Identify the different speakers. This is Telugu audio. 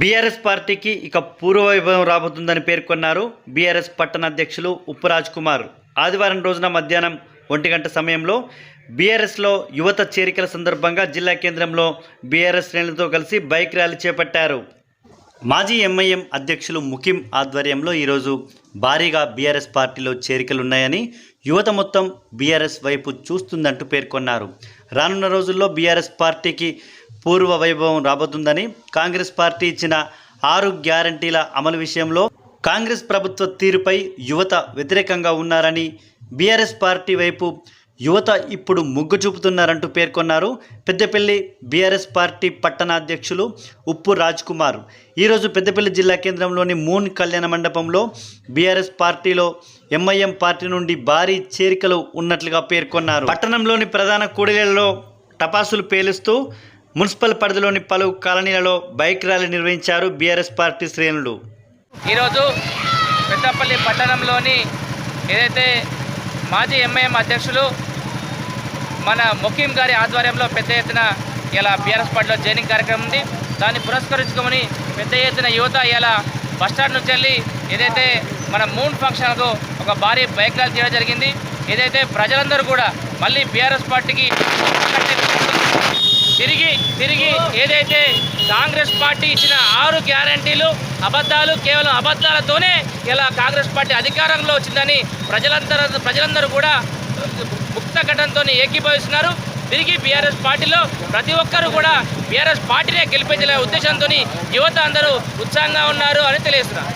Speaker 1: బీఆర్ఎస్ పార్టీకి ఇక పూర్వవైభవం రాబోతుందని పేర్కొన్నారు బీఆర్ఎస్ పట్టణ అధ్యక్షులు ఉప్పు రాజ్ కుమార్ ఆదివారం రోజున మధ్యాహ్నం ఒంటి గంట సమయంలో బీఆర్ఎస్లో యువత చేరికల సందర్భంగా జిల్లా కేంద్రంలో బీఆర్ఎస్ శ్రేణులతో కలిసి బైక్ ర్యాలీ చేపట్టారు. మాజీ ఎంఐఎం అధ్యక్షులు ముఖిం ఆధ్వర్యంలో ఈరోజు భారీగా బీఆర్ఎస్ పార్టీలో చేరికలున్నాయని యువత మొత్తం బీఆర్ఎస్ వైపు చూస్తుందంటూ పేర్కొన్నారు. రానున్న రోజుల్లో బీఆర్ఎస్ పార్టీకి పూర్వ వైభవం రాబోతుందని కాంగ్రెస్ పార్టీ ఇచ్చిన ఆరు గ్యారంటీల అమలు విషయంలో కాంగ్రెస్ ప్రభుత్వ తీరుపై యువత వ్యతిరేకంగా ఉన్నారని బీఆర్ఎస్ పార్టీ వైపు యువత ఇప్పుడు మొగ్గు చూపుతున్నారంటూ పేర్కొన్నారు. పెద్దపల్లి బీఆర్ఎస్ పార్టీ పట్టణాధ్యక్షులు ఉప్పు రాజ్ కుమార్ ఈరోజు పెద్దపల్లి జిల్లా కేంద్రంలోని మూన్ కళ్యాణ మండపంలో బీఆర్ఎస్ పార్టీలో ఎంఐఎం పార్టీ నుండి భారీ చేరికలు ఉన్నట్లుగా పేర్కొన్నారు. పట్టణంలోని ప్రధాన కూడలిలలో టపాసులు పేలుస్తూ మున్సిపల్ పరిధిలోని పలు కాలనీలలో బైక్ ర్యాలీ నిర్వహించారు బీఆర్ఎస్ పార్టీ శ్రేణులు.
Speaker 2: ఈరోజు పెద్దపల్లి పట్టణంలోని ఏదైతే మాజీ ఎంఐఎం అధ్యక్షులు మన ముఖీం గారి ఆధ్వర్యంలో పెద్ద ఎత్తున ఇలా బీఆర్ఎస్ పార్టీలో జైనింగ్ కార్యక్రమం ఉంది. దాన్ని పురస్కరించుకొని పెద్ద ఎత్తున యువత ఇలా బస్టాండ్ నుంచి వెళ్ళి ఏదైతే మన మూన్ ఫంక్షన్కు ఒక భారీ బైక్ ర్యాలీ చేయడం జరిగింది. ఏదైతే ప్రజలందరూ కూడా మళ్ళీ బీఆర్ఎస్ పార్టీకి తిరిగి తిరిగి ఏదైతే కాంగ్రెస్ పార్టీ ఇచ్చిన ఆరు గ్యారంటీలు అబద్ధాలు కేవలం అబద్ధాలతోనే ఇలా కాంగ్రెస్ పార్టీ అధికారంలో వచ్చిందని ప్రజలందరూ ప్రజలందరూ కూడా ముక్త ఘటనతో ఏకీభవిస్తున్నారు. తిరిగి బీఆర్ఎస్ పార్టీలో ప్రతి ఒక్కరూ కూడా బీఆర్ఎస్ పార్టీనే గెలిపించలే ఉద్దేశంతో యువత అందరూ ఉత్సాహంగా ఉన్నారు అని తెలియజేస్తున్నారు.